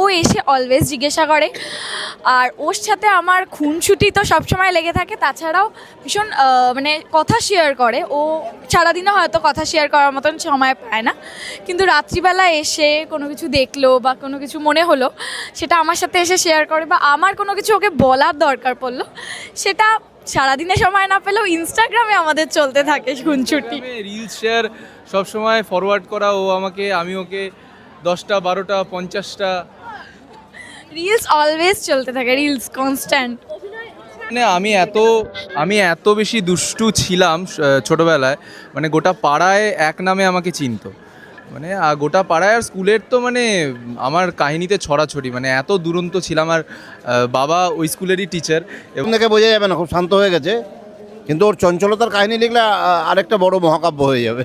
ও এসে অলওয়েজ জিজ্ঞাসা করে। আর ওর সাথে আমার খুনছুটি তো সবসময় লেগে থাকে। তাছাড়াও ভীষণ মানে কথা শেয়ার করে। ও সারাদিনে হয়তো কথা শেয়ার করার মতন সময় পায় না। কিন্তু রাত্রিবেলা এসে কোনো কিছু দেখল বা কোনো কিছু মনে হলো, সেটা আমার সাথে এসে শেয়ার করে বা আমার কোনো কিছু ওকে বলার দরকার পড়ল, সেটা সারাদিনে সময় না পেলেও ইনস্টাগ্রামে আমাদের চলতে থাকে খুনছুটি রিলস শেয়ার সবসময় ফরওয়ার্ড করা। ও আমাকে, আমি ওকে দশটা, বারোটা, পঞ্চাশটা রিলস অলওয়েজ চলতে থাকে রিলস কনস্ট্যান্ট মানে আমি এত আমি এত বেশি দুষ্টু ছিলাম ছোটবেলায় মানে গোটা পাড়ায় এক নামে আমাকে চিনতো। মানে গোটা পাড়ায় আর স্কুলের তো মানে আমার কাহিনীতে ছড়াছড়ি মানে এত দুরন্ত ছিলাম আর বাবা ওই স্কুলেরই টিচার এবং দেখে বোঝা যাবে না খুব শান্ত হয়ে গেছে কিন্তু ওর চঞ্চলতার কাহিনী লিখলে আরেকটা বড় মহাকাব্য হয়ে যাবে।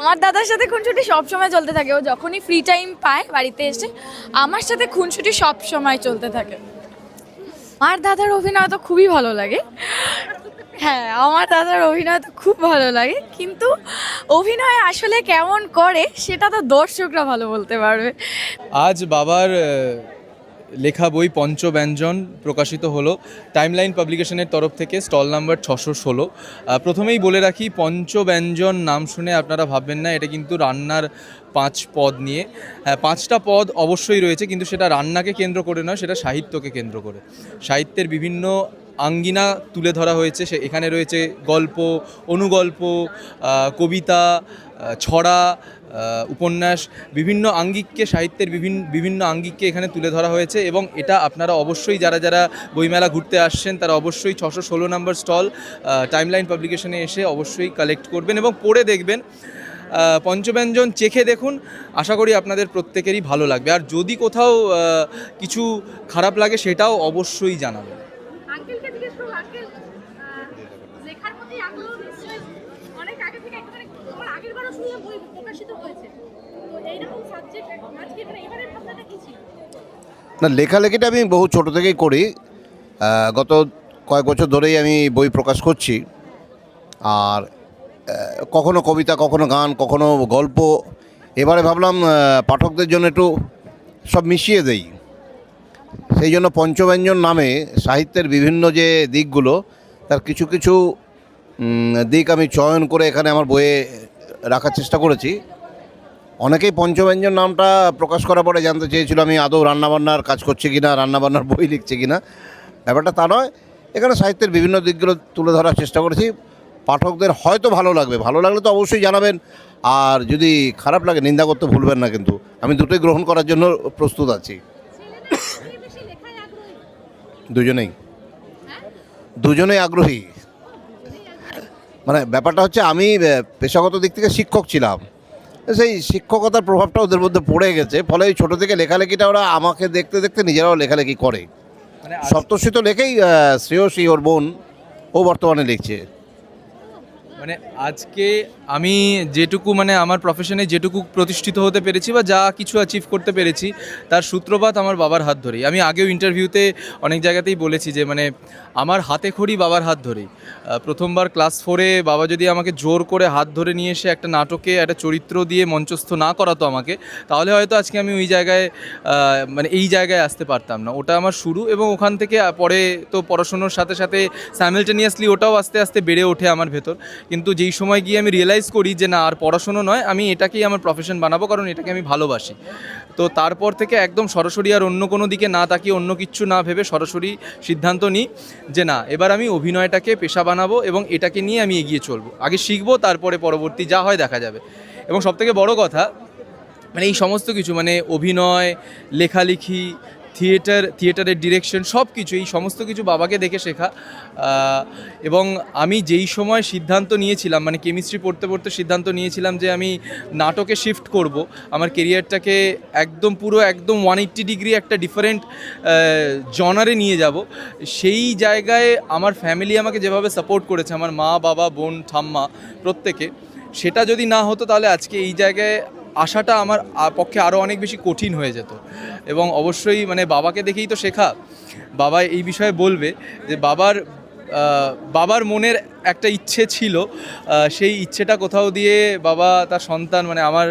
আমার দাদার সাথে খুনছুটি সবসময় চলতে থাকে। ও যখনই ফ্রি টাইম পায় বাড়িতে এসে, আমার সাথে খুনছুটি সব সময় চলতে থাকে। আমার দাদার অভিনয় তো খুবই ভালো লাগে। হ্যাঁ আমার দাদার অভিনয় তো খুব ভালো লাগে। কিন্তু অভিনয় আসলে কেমন করে, সেটা তো দর্শকরা ভালো বলতে পারবে। আজ বাবার লেখা বই পঞ্চব্যঞ্জন প্রকাশিত হলো। টাইমলাইন পাবলিকেশনের তরফ থেকে স্টল নাম্বার ছশো ষোলো। প্রথমেই বলে রাখি, পঞ্চব্যঞ্জন নাম শুনে আপনারা ভাববেন না, এটা কিন্তু রান্নার পাঁচ পদ নিয়ে। হ্যাঁ পাঁচটা পদ অবশ্যই রয়েছে, কিন্তু সেটা রান্নাকে কেন্দ্র করে নয়, সেটা সাহিত্যকে কেন্দ্র করে। সাহিত্যের বিভিন্ন আঙ্গিনা তুলে ধরা হয়েছে। সে এখানে রয়েছে গল্প, অনুগল্প কবিতা ছড়া উপন্যাস, বিভিন্ন আঙ্গিককে, সাহিত্যের বিভিন্ন বিভিন্ন আঙ্গিককে এখানে তুলে ধরা হয়েছে এবং এটা আপনারা অবশ্যই যারা যারা বইমেলা ঘুরতে আসছেন, তারা অবশ্যই ছশো ষোলো নম্বর স্টল টাইমলাইন পাবলিকেশনে এসে অবশ্যই কালেক্ট করবেন এবং পড়ে দেখবেন। পঞ্চব্যঞ্জন চেখে দেখুন, আশা করি আপনাদের প্রত্যেকেরই ভালো লাগবে। আর যদি কোথাও কিছু খারাপ লাগে, সেটাও অবশ্যই জানাবেন আঙ্কেলকে জিজ্ঞেস করব আঙ্কেল লেখার প্রতি আগ্রহ নিশ্চয়ই অনেক আগে থেকে একেবারে আমার আগের বারও শুনলাম বই প্রকাশিত হয়েছে। না, লেখালেখিটা আমি বহু ছোট থেকেই করি। গত কয়েক বছর ধরেই আমি বই প্রকাশ করছি। আর কখনো কবিতা, কখনো গান, কখনো গল্প। এবারে ভাবলাম পাঠকদের জন্য একটু সব মিশিয়ে দেই। সেই জন্য পঞ্চব্যঞ্জন নামে সাহিত্যের বিভিন্ন যে দিকগুলো, তার কিছু কিছু দিক আমি চয়ন করে এখানে আমার বইয়ে রাখার চেষ্টা করেছি। অনেকেই পঞ্চব্যঞ্জন নামটা প্রকাশ করার পরে জানতে চেয়েছিল আমি আদৌ রান্নাবান্নার কাজ করছি কি না রান্নাবান্নার বই লিখছি কিনা। ব্যাপারটা তা নয় এখানে সাহিত্যের বিভিন্ন দিকগুলো তুলে ধরার চেষ্টা করেছি। পাঠকদের হয়তো ভালো লাগবে ভালো লাগলে তো অবশ্যই জানাবেন। আর যদি খারাপ লাগে নিন্দা করতে ভুলবেন না কিন্তু। আমি দুটোই গ্রহণ করার জন্য প্রস্তুত আছি। দুজনেই। দুজনেই আগ্রহী। মানে ব্যাপারটা হচ্ছে আমি পেশাগত দিক থেকে শিক্ষক ছিলাম। সেই শিক্ষকতার প্রভাবটা ওদের মধ্যে পড়ে গেছে ফলে ওই ছোটো থেকে লেখালেখিটা ওরা আমাকে দেখতে দেখতে নিজেরাও লেখালেখি করে। মানে সপ্তর্ষি তো লেখেই শ্রেয়সী ওর বোন ও বর্তমানে লিখছে। মানে আজকে আমি যেটুকু মানে আমার প্রফেশনে যেটুকু প্রতিষ্ঠিত হতে পেরেছি বা যা কিছু অ্যাচিভ করতে পেরেছি, তার সূত্রপাত আমার বাবার হাত ধরেই। আমি আগেও ইন্টারভিউতে অনেক জায়গাতেই বলেছি যে মানে আমার হাতে খড়ি বাবার হাত ধরেই। প্রথমবার ক্লাস ফোরে বাবা যদি আমাকে জোর করে হাত ধরে নিয়ে এসে একটা নাটকে, একটা চরিত্র দিয়ে মঞ্চস্থ না করাতো আমাকে, তাহলে হয়তো আজকে আমি ওই জায়গায় মানে এই জায়গায় আসতে পারতাম না। ওটা আমার শুরু এবং ওখান থেকে পরে তো পড়াশুনোর সাথে সাথে স্যামেলটেনিয়াসলি ওটাও আস্তে আস্তে বেড়ে ওঠে আমার ভেতর। কিন্তু যেই সময় গিয়ে আমি রিয়েলাইজ করি যে না, আর পড়াশুনো নয়, আমি এটাকেই আমার প্রফেশন বানাবো, কারণ এটাকে আমি ভালোবাসি। তো তারপর থেকে একদম সরাসরি আর অন্য কোনো দিকে না তাকিয়ে অন্য কিচ্ছু না ভেবে সরাসরি সিদ্ধান্ত নিই যে না, এবার আমি অভিনয়টাকে পেশা বানাবো এবং এটাকে নিয়ে আমি এগিয়ে চলবো। আগে শিখব, তারপরে পরবর্তী যা হয় দেখা যাবে। এবং সবথেকে বড় কথা মানে এই সমস্ত কিছু মানে অভিনয়, লেখালেখি থিয়েটার, থিয়েটারের ডিরেকশন সব কিছু এই সমস্ত কিছু বাবাকে দেখে শেখা। এবং আমি যেই সময় সিদ্ধান্ত নিয়েছিলাম মানে কেমিস্ট্রি পড়তে পড়তে সিদ্ধান্ত নিয়েছিলাম যে আমি নাটকে শিফট করব, আমার কেরিয়ারটাকে একদম পুরো একদম ওয়ান এইট্টি ডিগ্রি একটা ডিফারেন্ট জনারে নিয়ে যাব। সেই জায়গায় আমার ফ্যামিলি আমাকে যেভাবে সাপোর্ট করেছে, আমার মা, বাবা, বোন, ঠাম্মা প্রত্যেকে, সেটা যদি না হতো তাহলে আজকে এই জায়গায় আসাটা আমার পক্ষে আরও অনেক বেশি কঠিন হয়ে যেত। এবং অবশ্যই মানে বাবাকে দেখেই তো শেখা। বাবা এই বিষয়ে বলবে যে বাবার বাবার মনের একটা ইচ্ছে ছিল সেই ইচ্ছেটা কোথাও দিয়ে বাবা তার সন্তান মানে আমার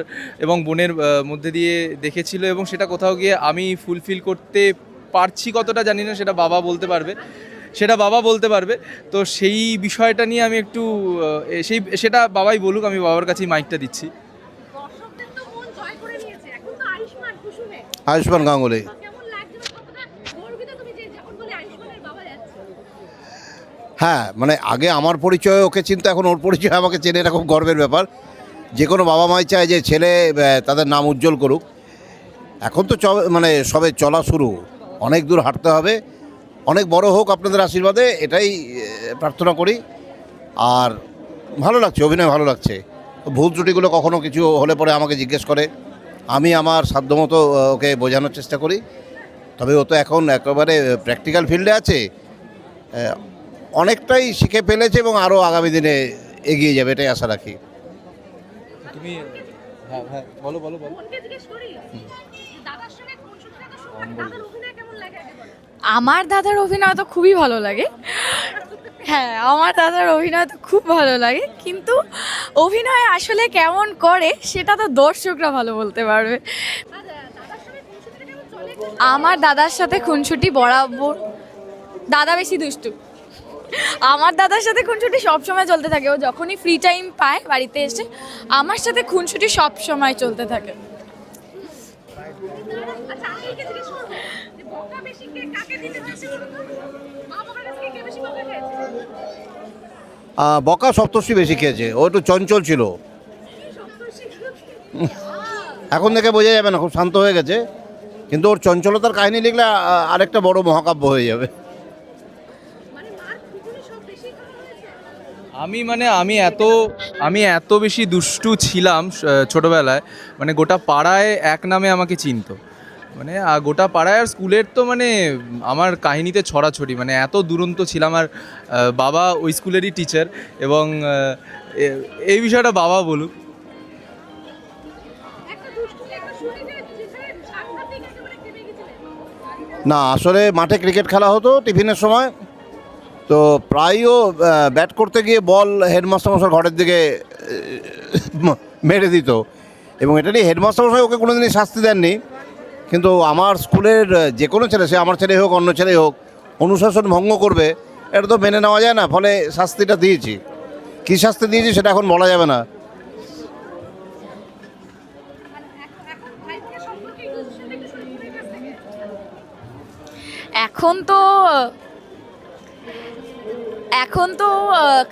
এবং বোনের মধ্যে দিয়ে দেখেছিল এবং সেটা কোথাও গিয়ে আমি ফুলফিল করতে পারছি কতটা জানি না, সেটা বাবা বলতে পারবে। সেটা বাবা বলতে পারবে। তো সেই বিষয়টা নিয়ে আমি একটু সেই, সেটা বাবাই বলুক, আমি বাবার কাছেই মাইকটা দিচ্ছি দর্শকদের তো মন জয় করে নিয়েছে এখন তো আয়ুষ্মান কুসুমে আয়ুষ্মান গাঙ্গুলি কেমন লাগছে বা কতটা গর্বিত তুমি যে যখন বলে আয়ুষ্মানের বাবা গাঙ্গুলি হ্যাঁ মানে আগে আমার পরিচয় ওকে চিনতো এখন ওর পরিচয় আমাকে চেনে এটা খুব গর্বের ব্যাপার। যে কোনো বাবা মাই চায় যে ছেলে তাদের নাম উজ্জ্বল করুক। এখন তো মানে সবে চলা শুরু। অনেক দূর হাঁটতে হবে। অনেক বড় হোক আপনাদের আশীর্বাদে এটাই প্রার্থনা করি। আর ভালো লাগছে অভিনয় ভালো লাগছে। ভুল ত্রুটিগুলো কখনো কিছু হলে পরে আমাকে জিজ্ঞেস করে। আমি আমার সাধ্যমতো ওকে বোঝানোর চেষ্টা করি। তবে ও তো এখন একেবারে প্র্যাকটিক্যাল ফিল্ডে আছে। অনেকটাই শিখে ফেলেছে এবং আরও আগামী দিনে এগিয়ে যাবে এটাই আশা রাখি। তুমি হ্যাঁ হ্যাঁ বলো বলো বলো। আমার দাদার অভিনয় তো খুবই ভালো লাগে। হ্যাঁ আমার দাদার অভিনয় তো খুব ভালো লাগে, কিন্তু অভিনয় আসলে কেমন করে সেটা তো দর্শকরা ভালো বলতে পারবে। আমার দাদার সাথে খুনসুটি বরাবর দাদা বেশি দুষ্টু। আমার দাদার সাথে খুনসুটি সবসময় চলতে থাকে, ও যখনই ফ্রি টাইম পায় বাড়িতে এসে, আমার সাথে খুনসুটি সব সময় চলতে থাকে আচ্ছা আমি কে জিজ্ঞেস করব যে বকা বেশি কে কাকে দিতে বেশি বলতো মা বাবার কাছে কে বেশি বকা খেয়েছে আহ, বকা সপ্তর্ষি বেশি খেয়েছে। ও একটু চঞ্চল ছিল। এখন দেখে বোঝা যাবে না খুব শান্ত হয়ে গেছে। কিন্তু ওর চঞ্চলতার কাহিনী লিখলে আরেকটা বড় মহাকাব্য হয়ে যাবে। মানে মার খুঁজুনি সব বেশি খাওয়া হয়েছে? আমি মানে আমি এত আমি এত বেশি দুষ্টু ছিলাম ছোটবেলায়। মানে গোটা পাড়ায় এক নামে আমাকে চিনতো। মানে গোটা পাড়ায় আর স্কুলের তো মানে আমার কাহিনীতে ছড়াছড়ি। মানে এত দুরন্ত ছিলাম আর বাবা ওই স্কুলেরই টিচার এবং এই বিষয়টা বাবা বলুক। না, আসলে মাঠে ক্রিকেট খেলা হতো টিফিনের সময়। তো প্রায়ও ব্যাট করতে গিয়ে বল হেডমাস্টার মশাই ঘরের দিকে মেরে দিত। এবং এটা নিয়ে হেডমাস্টার মশাই ওকে কোনোদিনই শাস্তি দেননি। কিন্তু আমার স্কুলের যে কোনো ছেলে, সে আমার ছেলে হোক, অন্য ছেলে হোক, অনুশাসন ভঙ্গ করবে, এটা তো মেনে নেওয়া যায় না, ফলে শাস্তিটা দিয়েছি। কী শাস্তি দিয়েছি সেটা এখন বলা যাবে না। এখন এখন এখন তো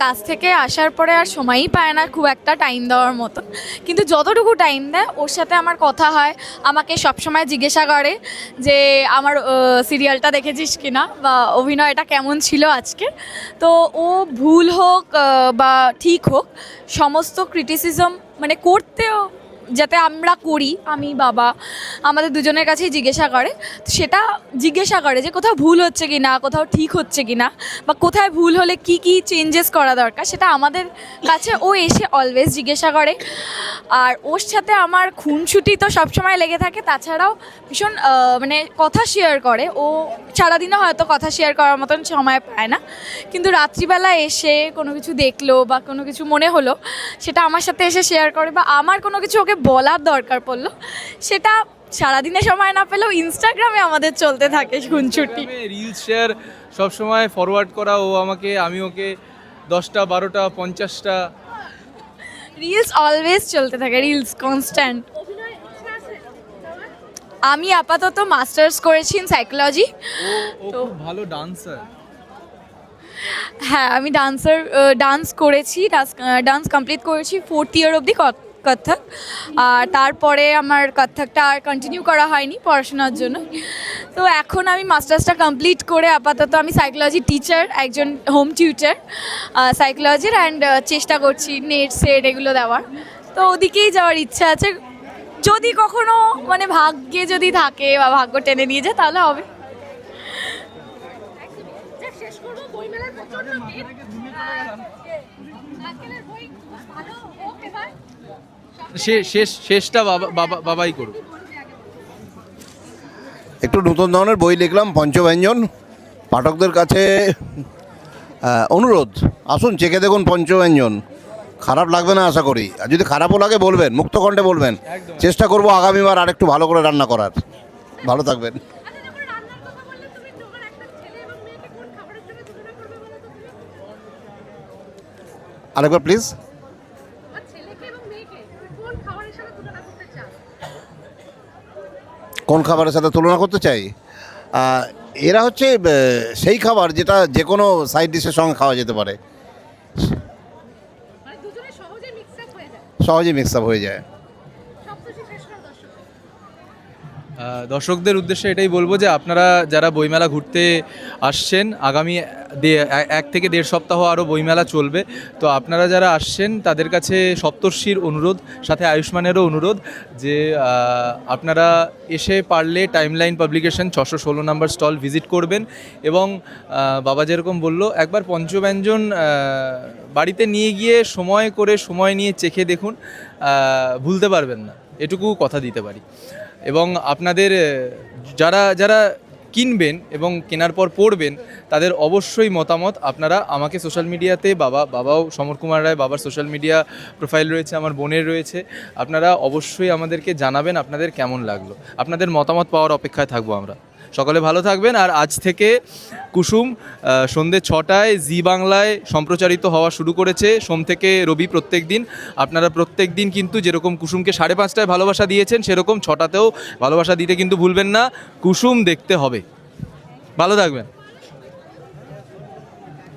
কাজ থেকে আসার পরে আর সময়ই পায় না খুব একটা টাইম দেওয়ার মতন। কিন্তু যতটুকু টাইম দেয়, ওর সাথে আমার কথা হয়, আমাকে সবসময় জিজ্ঞাসা করে যে, আমার সিরিয়ালটা দেখেছিস কিনা বা অভিনয়টা কেমন ছিল আজকে? তো ও ভুল হোক বা ঠিক হোক, সমস্ত ক্রিটিসিজম মানে করতেও যাতে আমরা করি, আমি, বাবা, আমাদের দুজনের কাছেই জিজ্ঞাসা করে, সেটা জিজ্ঞাসা করে যে কোথাও ভুল হচ্ছে কি না কোথাও ঠিক হচ্ছে কি না বা কোথায় ভুল হলে কি কি চেঞ্জেস করা দরকার, সেটা আমাদের কাছে ও এসে অলওয়েজ জিজ্ঞাসা করে। আর ওর সাথে আমার খুনসুটি তো সবসময় লেগে থাকে, তাছাড়াও ভীষণ মানে কথা শেয়ার করে। ও সারাদিনও হয়তো কথা শেয়ার করার মতন সময় পায় না, কিন্তু রাত্রিবেলা এসে কোনো কিছু দেখল বা কোনো কিছু মনে হলো, সেটা আমার সাথে এসে শেয়ার করে বা আমার কোনো কিছু ওকে বলার দরকার পড়ল। সেটা সারাদিনে সময় না পেলেও ইনস্টাগ্রামে আমাদের চলতে থাকে খুনছুটি রিলস শেয়ার সবসময় ফরওয়ার্ড করা ও আমাকে আমি ওকে দশটা বারোটা পঞ্চাশটা। রিলস অলওয়েজ চলতে থাকে রিলস কনস্ট্যান্ট? আমি আপাতত মাস্টার্স করেছি ইন সাইকোলজি ও ভালো ডান্সার হ্যাঁ আমি ডান্সার ডান্স করেছি ডান্স কমপ্লিট করেছি ফোর্থ ইয়ার অবধি কত্থক। আর তারপরে আমার কত্থকটা আর কন্টিনিউ করা হয়নি পড়াশোনার জন্য। তো এখন আমি মাস্টার্সটা কমপ্লিট করে আপাতত আমি সাইকোলজি টিচার একজন হোম টিউটার সাইকোলজির অ্যান্ড চেষ্টা করছি নেট সেট এগুলো দেওয়ার। তো ওদিকেই যাওয়ার ইচ্ছা আছে। যদি কখনো মানে ভাগ্যে যদি থাকে বা ভাগ্য টেনে নিয়ে যায় তাহলে হবে যাক, শেষ করব বইমেলার প্রচণ্ড ভিড় আজকের বই ভালো হোক এবার সে- শেষ শেষটা বাবা বাবা বাবাই একটু নতুন ধরনের বই লিখলাম পঞ্চব্যঞ্জন। পাঠকদের কাছে অনুরোধ আসুন চেখে দেখুন পঞ্চব্যঞ্জন। খারাপ লাগবে না আশা করি। আর যদি খারাপও লাগে বলবেন মুক্ত কণ্ঠে বলবেন। চেষ্টা করব আগামীবার আরেকটু ভালো করে রান্না করার। ভালো থাকবেন। আচ্ছা যখন রান্নার কথা বললে তুমি তোমার একটা ছেলে এবং মেয়েকে কোন খাবারের জন্য তুলনা করবে বলো তো তুমি? আরেকবার প্লিজ তোমার ছেলেকে এবং মেয়েকে তুমি কোন খাবারের সাথে তুলনা করতে চাই? এরা হচ্ছে সেই খাবার যেটা যে কোনো সাইড ডিশের সঙ্গে খাওয়া যেতে পারে। সহজে সহজেই মিক্স আপ হয়ে যায় সহজেই মিক্স আপ হয়ে যায় সবকিছু শেষ করে দর্শক আহ, দর্শকদের উদ্দেশ্যে এটাই বলব যে আপনারা যারা বইমেলা ঘুরতে আসছেন, আগামী এক থেকে দেড় সপ্তাহ আরও বইমেলা চলবে। তো আপনারা যারা আসছেন, তাদের কাছে সপ্তর্ষির অনুরোধ, সাথে আয়ুষ্মানেরও অনুরোধ যে আপনারা এসে পারলে টাইমলাইন পাবলিকেশন ছশো ষোলো নম্বর স্টল ভিজিট করবেন এবং বাবা যেরকম বলল, একবার পঞ্চব্যঞ্জন বাড়িতে নিয়ে গিয়ে সময় করে সময় নিয়ে চেখে দেখুন ভুলতে পারবেন না। এটুকু কথা দিতে পারি। এবং আপনাদের যারা যারা কিনবেন এবং কেনার পর পড়বেন তাদের অবশ্যই মতামত। আপনারা আমাকে সোশ্যাল মিডিয়াতে বাবা বাবাও সমর কুমার রায় বাবার সোশ্যাল মিডিয়া প্রোফাইল রয়েছে আমার বোনের রয়েছে। আপনারা অবশ্যই আমাদেরকে জানাবেন আপনাদের কেমন লাগল। আপনাদের মতামত পাওয়ার অপেক্ষায় থাকব আমরা। সকলে ভালো থাকবেন আর আজ থেকে কুসুম আহ, সন্ধ্যে ছটায় জি বাংলায় সম্প্রচারিত হওয়া শুরু করেছে। সোম থেকে রবি প্রত্যেক দিন। আপনারা প্রত্যেক দিন কিন্তু যেরকম কুসুমকে সাড়ে পাঁচটায় ভালোবাসা দিয়েছেন সেরকম ছটাতেও ভালোবাসা দিতে কিন্তু ভুলবেন না। কুসুম দেখতে হবে। ভালো থাকবেন।